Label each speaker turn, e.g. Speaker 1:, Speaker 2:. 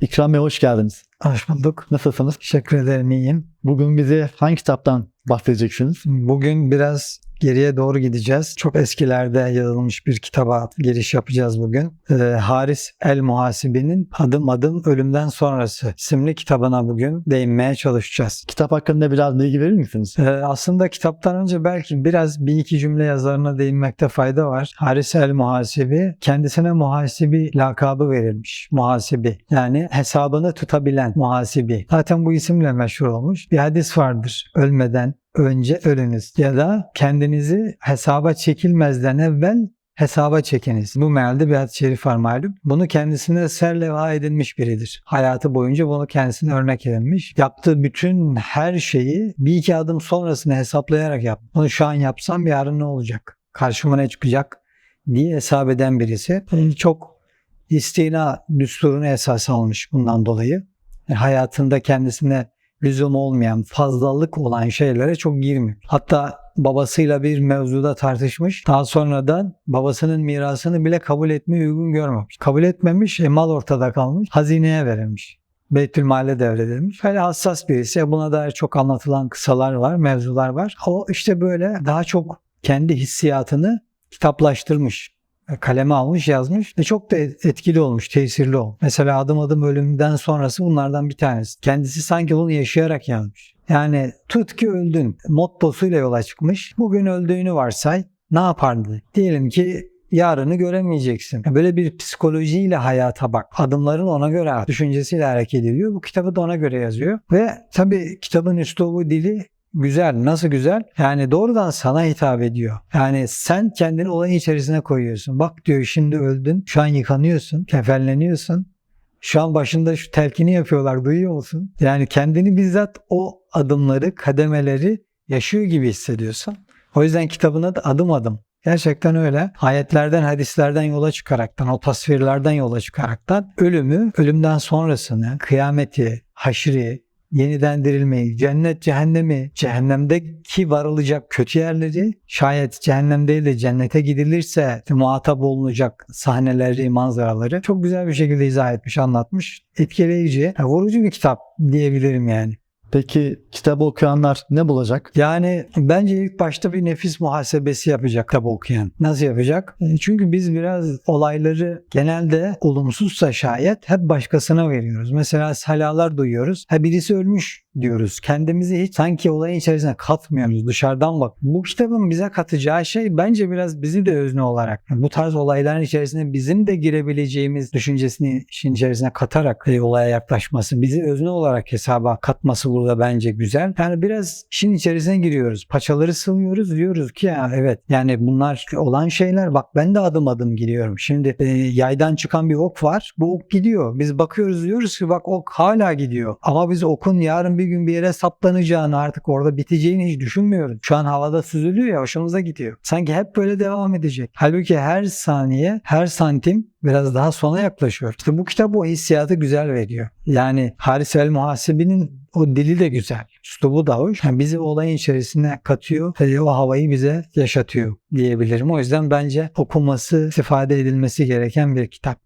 Speaker 1: İkram Bey hoş geldiniz.
Speaker 2: Hoş bulduk.
Speaker 1: Nasılsınız?
Speaker 2: Teşekkür ederim iyiyim.
Speaker 1: Bugün bize hangi kitaptan bahsedeceksiniz?
Speaker 2: Bugün biraz geriye doğru gideceğiz. Çok eskilerde yazılmış bir kitaba giriş yapacağız bugün. Ee, Haris El Muhasibi'nin Adım Adım Ölümden Sonrası isimli kitabına bugün değinmeye çalışacağız.
Speaker 1: Kitap hakkında biraz bilgi verir misiniz?
Speaker 2: Ee, aslında kitaptan önce belki biraz bir iki cümle yazarına değinmekte fayda var. Haris El Muhasibi kendisine muhasibi lakabı verilmiş. Muhasibi yani hesabını tutabilen muhasibi. Zaten bu isimle meşhur olmuş. Bir hadis vardır. Ölmeden önce ölünüz ya da kendinizi hesaba çekilmezden evvel hesaba çekiniz. Bu mealde bir hadis-i şerif var malum. Bunu kendisine serleva edilmiş biridir. Hayatı boyunca bunu kendisine örnek edinmiş. Yaptığı bütün her şeyi bir iki adım sonrasını hesaplayarak yap. Bunu şu an yapsam yarın ne olacak? Karşıma ne çıkacak? diye hesap eden birisi. Yani çok istina düsturunu esas almış bundan dolayı. Yani hayatında kendisine lüzum olmayan, fazlalık olan şeylere çok girmiyor. Hatta babasıyla bir mevzuda tartışmış. Daha sonradan babasının mirasını bile kabul etmeyi uygun görmemiş. Kabul etmemiş, e, mal ortada kalmış, hazineye verilmiş. Beytülmale devredilmiş. Böyle hassas birisi. Buna dair çok anlatılan kısalar var, mevzular var. O işte böyle daha çok kendi hissiyatını kitaplaştırmış. E, Kaleme almış yazmış ve çok da etkili olmuş, tesirli olmuş. Mesela adım adım ölümden sonrası bunlardan bir tanesi. Kendisi sanki bunu yaşayarak yazmış. Yani tut ki öldün mottosuyla yola çıkmış. Bugün öldüğünü varsay ne yapardı? Diyelim ki yarını göremeyeceksin. Böyle bir psikolojiyle hayata bak. Adımların ona göre. Düşüncesiyle hareket ediyor. Bu kitabı da ona göre yazıyor. Ve tabii kitabın üslubu dili güzel. Nasıl güzel? Yani doğrudan sana hitap ediyor. Yani sen kendini olayın içerisine koyuyorsun. Bak diyor şimdi öldün. Şu an yıkanıyorsun. Kefenleniyorsun. Şu an başında şu telkini yapıyorlar. Duyuyor musun? Yani kendini bizzat o adımları, kademeleri yaşıyor gibi hissediyorsun. O yüzden kitabın adı adım adım. Gerçekten öyle. Ayetlerden, hadislerden yola çıkaraktan, o tasvirlerden yola çıkaraktan ölümü, ölümden sonrasını, kıyameti, haşri, yeniden dirilmeyi, cennet, cehennemi, cehennemdeki varılacak kötü yerleri, şayet cehennem değil de cennete gidilirse muhatap olunacak sahneleri, manzaraları çok güzel bir şekilde izah etmiş, anlatmış. Etkileyici, vurucu bir kitap diyebilirim yani.
Speaker 1: Peki kitabı okuyanlar ne bulacak?
Speaker 2: Yani bence ilk başta bir nefis muhasebesi yapacak kitap okuyan. Nasıl yapacak? E, Çünkü biz biraz olayları genelde olumsuzsa şayet hep başkasına veriyoruz. Mesela salalar duyuyoruz. Ha birisi ölmüş diyoruz. Kendimizi hiç sanki olayın içerisine katmıyoruz. Dışarıdan bak. Bu kitabın bize katacağı şey bence biraz bizi de özne olarak bu tarz olayların içerisine bizim de girebileceğimiz düşüncesini işin içerisine katarak olaya yaklaşması, bizi özne olarak hesaba katması burada bence güzel. Yani biraz işin içerisine giriyoruz. Paçaları sıvıyoruz diyoruz ki ya evet yani bunlar olan şeyler bak ben de adım adım gidiyorum. Şimdi e, yaydan çıkan bir ok var. Bu ok gidiyor. Biz bakıyoruz diyoruz ki bak ok hala gidiyor. Ama biz okun yarın bir gün bir yere saplanacağını artık orada biteceğini hiç düşünmüyoruz. Şu an havada süzülüyor ya hoşumuza gidiyor. Sanki hep böyle devam edecek. Halbuki her saniye, her santim biraz daha sona yaklaşıyor. İşte bu kitap o hissiyatı güzel veriyor. Yani Haris el Muhasibi'nin o dili de güzel. Üslubu da hoş. Yani bizi olayın içerisine katıyor ve o havayı bize yaşatıyor diyebilirim. O yüzden bence okunması, istifade edilmesi gereken bir kitap.